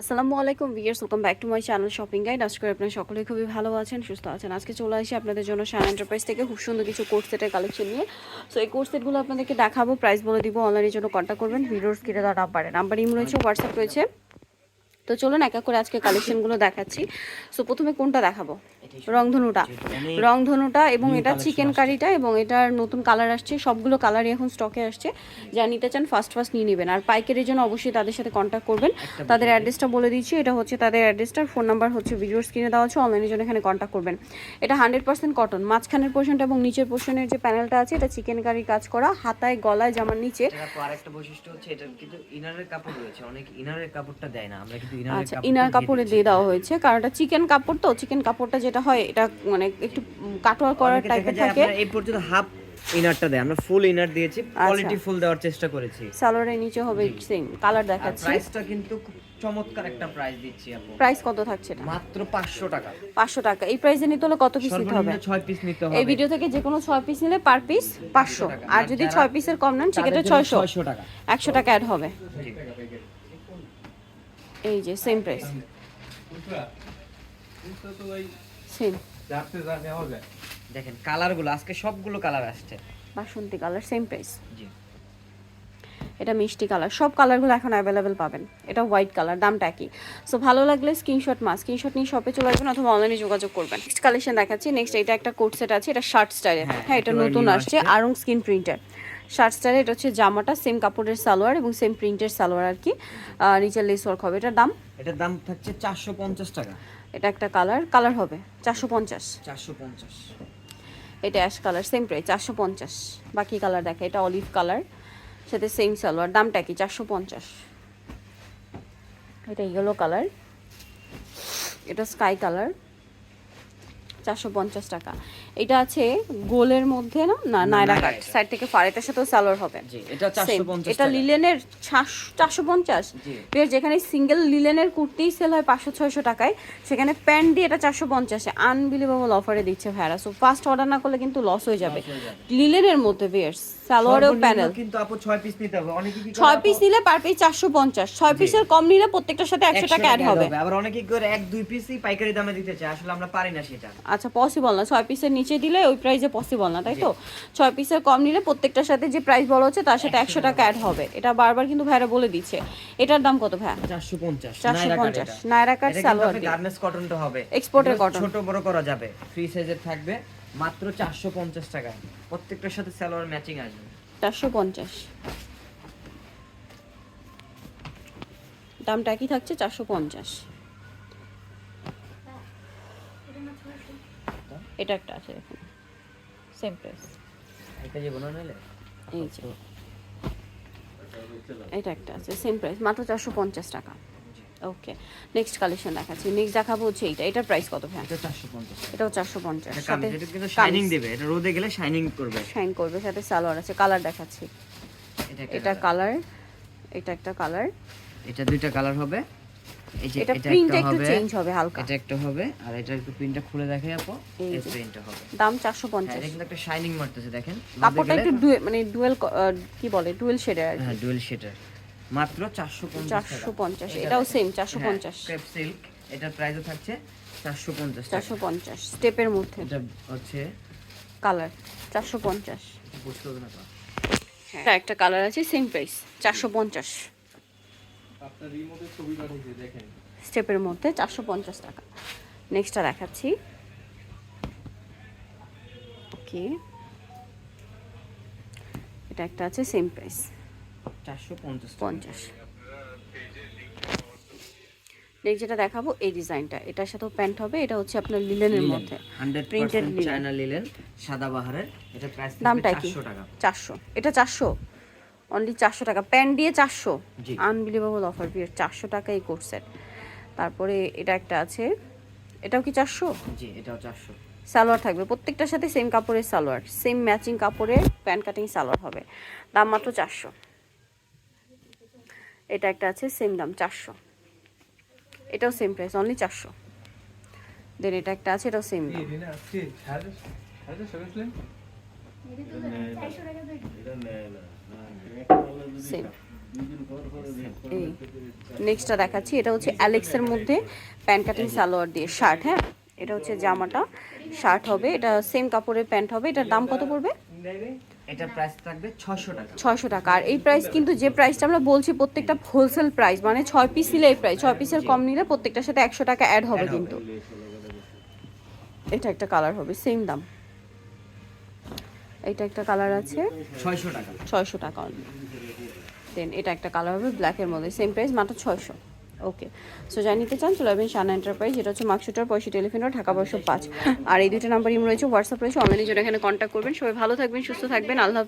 আসসালামু আলাইকুম viewers welcome back to my channel shopping guide আজকে আপনারা সকলেই খুবই ভালো আছেন, সুস্থ আছেন। আজকে চলে আসি আপনাদের জন্য শান এন্টারপ্রাইজ থেকে খুব সুন্দর কিছু কোর্স সেটের কালেকশন নিয়ে। সো এই কোর্স সেটগুলো আপনাদেরকে দেখাবো প্রাইস বলে দিব অনলাইনের জন্য কন্ট্যাক্ট করবেন। ভিডিওস কিনে দেওয়া নাম্বারে নাম্বার ইম রয়েছে হোয়াটসঅ্যাপ রয়েছে। তো চলুন এক এক করে আজকে কালেকশনগুলো দেখাচ্ছি। সো প্রথমে কোনটা দেখাবো? রংধনুটা। রংধনুটা এবং এটা চিকেন কারিটা এবং এটার নতুন কালার আসছে। সবগুলো কালারই এখন স্টকে আসছে। যা নিতে চান ফার্স্ট ফার্স্ট নিয়ে নেবেন। আর পাইকারির জন্য অবশ্যই তাদের সাথে কন্ট্যাক্ট করবেন। তাদের অ্যাড্রেসটা বলে দিচ্ছি। এটা হচ্ছে তাদের অ্যাড্রেসটার ফোন নাম্বার হচ্ছে ভিডিওর স্ক্রিনে দেওয়া আছে। অনলাইনের জন্য এখানে কন্ট্যাক্ট করবেন। এটা হান্ড্রেড পার্সেন্ট কটন মাঝখানের পোর্শনটা এবং নিচের পোর্শনের যে প্যানেলটা আছে এটা চিকেন কারির কাজ করা। হাতায় গলায় জামার নিচে। আরেকটা বৈশিষ্ট্য হচ্ছে এটার কিন্তু ইনারের কাপড় রয়েছে। অনেক ইনারের কাপড়টা দেয় না। আমরা কিন্তু ইনারের কাপড় ইনার কাপড়ে দিয়ে দেওয়া হয়েছে। কারণ এটা চিকেন কাপড় তো। চিকেন কাপড়টা যেটা হয় এটা মানে একটু কাটোয়ার করার টাইপের থাকে। এই পর্যন্ত হাফ ইনারটা দেয়। আমরা ফুল ইনার দিয়েছি আচ্ছা। কোয়ালিটি ফুল দেওয়ার চেষ্টা করেছি। সালোয়ারের নিচে হবে সেম কালার আর দেখাচ্ছি। প্রাইসটা কিন্তু চমৎকার একটা প্রাইস দিচ্ছি আপু। প্রাইস কত থাকছে এটা? মাত্র 500 টাকা। পাঁচশো টাকা। এই প্রাইসে নিতে হলে কত পিস নিতে হবে? সর্বনিম্ন 6 পিস নিতে হবে। এই ভিডিও থেকে যে কোনো ছয় পিস নিলে পার পিস পাঁচশো টাকা। আর আর যদি যারা- ছয় পিসের কম নেন সেক্ষেত্রে তাদের জন্য ছয়শো। 600 টাকা। একশো টাকা অ্যাড হবে। এই যে সেম প্রাইস দেখেন কালারগুলো আজকে সবগুলো কালার আসছে। বাসন্তী কালার সেম প্রাইস জি। এটা মিষ্টি কালার সব কালারগুলো এখন অ্যাভেলেবেল পাবেন। এটা হোয়াইট কালার দামটা একই। সো ভালো লাগলে স্ক্রিনশট মাস স্ক্রিনশট নিয়ে শপে চলে আসবেন অথবা অনলাইনে যোগাযোগ করবেন। নেক্সট কালেকশন দেখাচ্ছি। নেক্সট এটা একটা কোট সেট আছে এটা শার্ট হ্যাঁ, হ্যাঁ এটা নতুন আসছে। আরং স্কিন প্রিন্টার শার্ট স্টাইলের এটা হচ্ছে জামাটা সেম কাপড়ের সালোয়ার এবং সেম প্রিন্টের সালোয়ার আর কি। আহ, নিচে লেস ওয়ার্ক হবে। এটার দাম? এটার দাম থাকছে 450 টাকা। এটা একটা কালার কালার হবে চারশো পঞ্চাশ। 450 এটা অ্যাশ কালার সেম প্রাইস চারশো পঞ্চাশ। বাকি কালার দেখে এটা অলিভ কালার সাথে সেম সালোয়ার দামটা কি? চারশো পঞ্চাশ। এটা ইয়েলো কালার এটা স্কাই কালার চারশো পঞ্চাশ টাকা। এটা আছে গোলের মধ্যে না? না নায়রা কাট। সাইড থেকে ফারেটার সাথেও সালোয়ার হবে। জি এটা. 450 লিলেনের চারশো পঞ্চাশ। যেখানে সিঙ্গেল লিলেনের কুর্তি সেল হয় পাঁচশো ছয়শো টাকায় সেখানে প্যান্ট দিয়ে এটা চারশো পঞ্চাশে আনবিলিভেবল অফারে দিচ্ছে ভাইরা। সো ফার্স্ট অর্ডার না করলে কিন্তু লস হয়ে যাবে। লিলেনের মধ্যে বিয়ার্স সালোয়ারেও প্যানেল কিন্তু আপু 6 পিস নিতে হবে। অনেকে কি করে ছয় পিস নিলে পার পিস চারশো পঞ্চাশ। ছয় পিসের কম নিলে প্রত্যেকটার সাথে একশো টাকা অ্যাড হবে। আবার অনেকে কি করে এক দুই পিসই পাইকারি দামে দিতে চায়। আসলে আমরা পারি না সেটা। আচ্ছা পসিবল না। ছয় পিসের নিচে দিলে ওই প্রাইসে পসিবল না তাই তো? ছয় পিসের কম নিলে প্রত্যেকটার সাথে যে প্রাইস বলা হচ্ছে তার সাথে একশো টাকা অ্যাড হবে। এটা বারবার কিন্তু ভাইরা বলে দিচ্ছে। এটার দাম কত ভাই চারশো নায়রা কাট পঞ্চাশ। নায়রা কাট সালোয়ার গার্মেন্টস কটনটা হবে। এগুলো cotton। ছোট বড় করা যাবে। ফ্রি সাইজের থাকবে। মাত্র 450 টাকা প্রত্যেকটার সাথে সালোয়ার ম্যাচিং আসবে। চারশো পঞ্চাশ। দামটা একই থাকছে চারশো পঞ্চাশ। এটা একটা আছে দেখুন সেম প্রাইস এটা যে বোনা নিলে এই যে। এটা একটা আছে সেম প্রাইস মাত্র চারশো পঞ্চাশ টাকা। ওকে নেক্সট কালেকশন দেখাচ্ছি। নেক্সট দেখাবো হচ্ছে এইটা। এটার প্রাইস কত ভ্যান এটা 450 এটাও চারশো পঞ্চাশ। এটা সাথে কামিজ এটা কিন্তু শাইনিং দেবে। এটা রোদে গেলে শাইনিং করবে। শাইন করবে। সাথে সালোয়ার আছে। কালার দেখাচ্ছি। এটা এটা কালার এটা একটা কালার এটা দুইটা কালার হবে। এটা এটা একটু চেঞ্জ হবে হালকা। এটা একটা হবে আর এটা একটু প্রিন্টটা খুলে দেখাই আপু এই এই প্রিন্টটা হবে। দাম চারশো হ্যাঁ পঞ্চাশ এটা কিন্তু একটা শাইনিং মারতেছে দেখেন। কাপড়টা একটু মানে ডুয়েল কি বলে ডুয়েল শেডের আর হ্যাঁ ডুয়েল শেডার মাত্র 450 চারশো পঞ্চাশ এটা এটাও সেম চারশো পঞ্চাশ। ক্রেপ সিল্ক এটার প্রাইসও থাকছে 450 টাকা। চারশো পঞ্চাশ স্টেপের মধ্যে। এটা হচ্ছে কালার চারশো পঞ্চাশ। বুঝতে হবে না একটা কালার আছে সেম প্রাইস চারশো পঞ্চাশ স্টেপের মধ্যে চারশো পঞ্চাশ টাকা। নেক্সটটা দেখাচ্ছি। ওকে এটা একটা আছে সেম প্রাইস 450 টাকা। পঞ্চাশ। নেক্সট যেটা দেখাবো এই ডিজাইনটা এটার সাথেও প্যান্ট হবে এটা হচ্ছে আপনার লিলেনের মধ্যে। 100% চায়না লিলেন সাদা বাহারের। এটা প্রাইস দামটা কি? 400 টাকা। চারশো। এটা চারশো। অনলি চারশো টাকা প্যান্ট দিয়ে চারশো। আনবিলিভেবল অফার বিয়ার চারশো টাকা এই কোর্স সেট তারপরে এটা একটা আছে এটাও কি চারশো জি এটাও 400 সালোয়ার থাকবে প্রত্যেকটার সাথে সেম কাপড়ের সালোয়ার সেম ম্যাচিং কাপড়ের প্যান্ট কাটিং সালোয়ার হবে দাম মাত্র চারশো এটা একটা আছে সেম দাম চারশো এটাও সেম প্রাইস অনলি চারশো দেন এটা একটা আছে এটাও সেম দাম নেক্সটটা দেখাচ্ছি এটা হচ্ছে অ্যালেক্সের মধ্যে প্যান্ট কাটিং সালোয়ার দিয়ে শার্ট হ্যাঁ? এটা হচ্ছে জামাটা শার্ট হবে এটা সেম কাপড়ের প্যান্ট হবে এটার দাম কত পড়বে? এটা প্রাইস থাকবে টাকা। টাকা আর এই প্রাইস কিন্তু যে প্রাইসটা আমরা বলছি প্রত্যেকটা হোলসেল প্রাইস মানে ছয় পিস নিলে এই প্রাইস ছয় পিসের কম নিলে প্রত্যেকটার সাথে একশো টাকা অ্যাড হবে। কিন্তু। এটা একটা কালার হবে সেম দাম। এটা একটা কালার আছে। ছয়শো টাকা। ছয়শো টাকা দেন এটা একটা কালার হবে ব্ল্যাকের মধ্যে সেম প্রাইস মাত্র ছয়শো। ওকে সো যাই নিতে চান চলে আসবেন শানা এন্টারপ্রাইজ যেটা হচ্ছে মার্কশুটার পয়সা টেলিফোন ঢাকা বর্ষ পাঁচ। আর এই দুটো নাম্বার ইম রয়েছে হোয়াটসঅ্যাপ রয়েছে অনলাইনে জন্য এখানে কন্ট্যাক্ট করবেন। সবাই ভালো থাকবেন সুস্থ থাকবেন আল্লাহ।